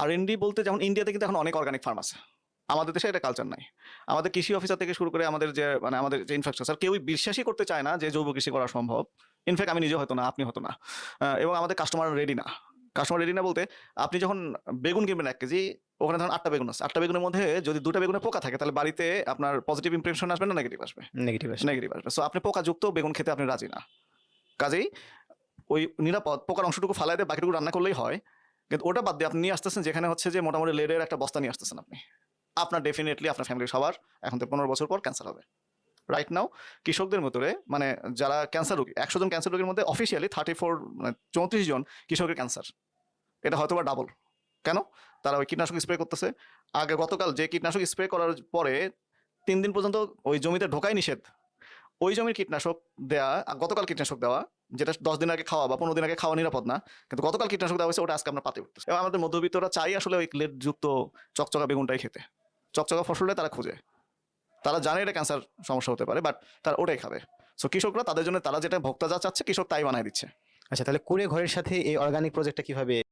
আর ND বলতে যেমন ইন্ডিয়াতে কিন্তু এখন অনেক অর্গানিক ফার্ম আছে। আমাদের দেশে এটা কালচার নাই। আমাদের কৃষি অফিসার থেকে শুরু করে আমাদের যে মানে আমাদের যে ইনফ্রাস্ট্রাকচার কেউই বিশ্বাসই করতে চায় না যে জৈব কৃষি করা সম্ভব। ইনফ্যাক্ট আমি নিজে হতো না আপনি হতো না। এবং আমাদের কাস্টমার রেডি না। কাস্টমার রেডি না বলতে আপনি যখন বেগুন কিনবেন এক কেজি ওখানে ধরুন আটটা বেগুন আছে। আটটা বেগুনের মধ্যে যদি দুটা বেগুনে পোকা থাকে তাহলে বাড়িতে আপনার পজিটিভ ইমপ্রেশন আসবে না নেগেটিভ আসবে? নেগেটিভ আসবে। নেগেটিভ আসবে। সো আপনি পোকাযুক্ত বেগুন খেতে আপনি রাজি না। কাজেই ওই নিরাপদ পোকার অংশটুকু ফালাই দিয়ে বাকিটুকু রান্না করলেই হয়। কিন্তু ওটা বাদ দিয়ে আপনি নিয়ে আসতেছেন যেখানে হচ্ছে যে মোটামুটি লেডের একটা বস্তা নিয়ে আসতেছেন আপনি। আপনার ডেফিনেটলি আপনার ফ্যামিলির সবার এখন থেকে পনেরো বছর পর ক্যান্সার হবে। রাইট নাও কৃষকদের মধ্যে মানে যারা ক্যান্সার রোগী, একশো জন ক্যান্সার রোগীর মধ্যে অফিসিয়ালি থার্টি ফোর মানে চৌত্রিশ জন কৃষকের ক্যান্সার এটা হয়তো বা ডাবল কেন? তারা ওই কীটনাশক স্প্রে করতেছে। আগে গতকাল যে কীটনাশক স্প্রে করার পরে তিন দিন পর্যন্ত ওই জমিতে ঢোকাই নিষেধ। ওই জমির কীটনাশক দেওয়া আর গতকাল কীটনাশক দেওয়া যেটা দশ দিন আগে খাওয়া বা পনেরো দিন আগে খাওয়া নিরাপদ না, কিন্তু গতকাল কীটনাশক দেওয়া হয়েছে, ওটা আজকে আমরা পাতে উঠতেছে। এবং আমাদের মধ্যবিত্তরা চাই আসলে ওই লেট যুক্ত চকচকা বেগুনটাই খেতে। চকচকা ফসলটাই তারা খুঁজে। তারা জানে এটা ক্যান্সার সমস্যা হতে পারে বাট তারা ওটাই খাবে। সো কৃষকরা তাদের জন্য তারা যেটা ভোক্তা যা চাচ্ছে, কৃষক তাই বানায় দিচ্ছে। আচ্ছা তাহলে কুড়ে ঘরের সাথে এই অর্গানিক প্রজেক্টটা কীভাবে